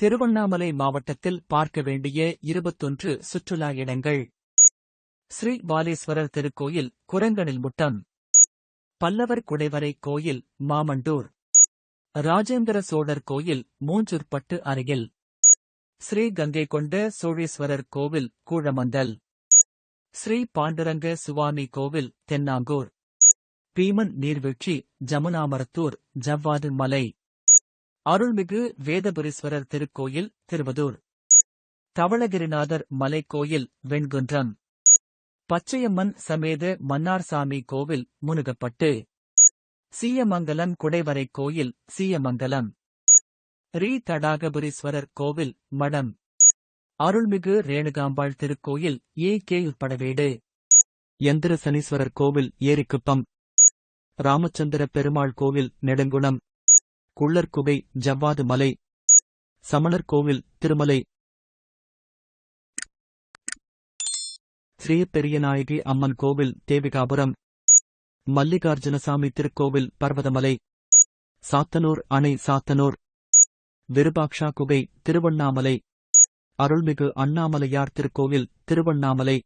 திருவண்ணாமலை மாவட்டத்தில் பார்க்க வேண்டிய இருபத்தொன்று சுற்றுலா இடங்கள். ஸ்ரீ பாலேஸ்வரர் திருக்கோயில் குரங்கனில் முட்டம். பல்லவர் குடைவரை கோயில் மாமண்டூர். ராஜேந்திர சோழர் கோயில் மூஞ்சூர்பட்டு அருகில். ஸ்ரீ கங்கை கொண்ட சோழேஸ்வரர் கோவில் கூழமந்தல் ஸ்ரீ பாண்டுரங்க சுவாமி கோவில் தென்னாங்கூர். பீமன் நீர்வீழ்ச்சி ஜமுனாமரத்தூர் ஜவ்வாது மலை. அருள்மிகு வேதபுரீஸ்வரர் திருக்கோயில் திருவதூர். தவளகிரிநாதர் மலைக்கோயில் வெண்குன்றம். பச்சையம்மன் சமேத மன்னார்சாமி கோவில் முனுகப்பட்டு. சீயமங்கலம் குடைவரை கோயில் சீயமங்கலம். ரீ தடாகபுரீஸ்வரர் கோவில் மடம். அருள்மிகு ரேணுகாம்பாள் திருக்கோயில் ஏ கே உட்படவேடு. எந்திர சனீஸ்வரர் கோவில் ஏரிக்குப்பம். ராமச்சந்திர பெருமாள் கோவில் நெடுங்குணம். குள்ளர்குகை ஜவ்வாது மலை சமணர் கோவில் திருமலை ஸ்ரீ பெரியநாயகி அம்மன் கோவில் தேவிகாபுரம் மல்லிகார்ஜுனசாமி திருக்கோவில் பர்வதமலை சாத்தனூர் அணை சாத்தனூர் விருபாக்ஷா குகை திருவண்ணாமலை அருள்மிகு அண்ணாமலையார் திருக்கோவில் திருவண்ணாமலை.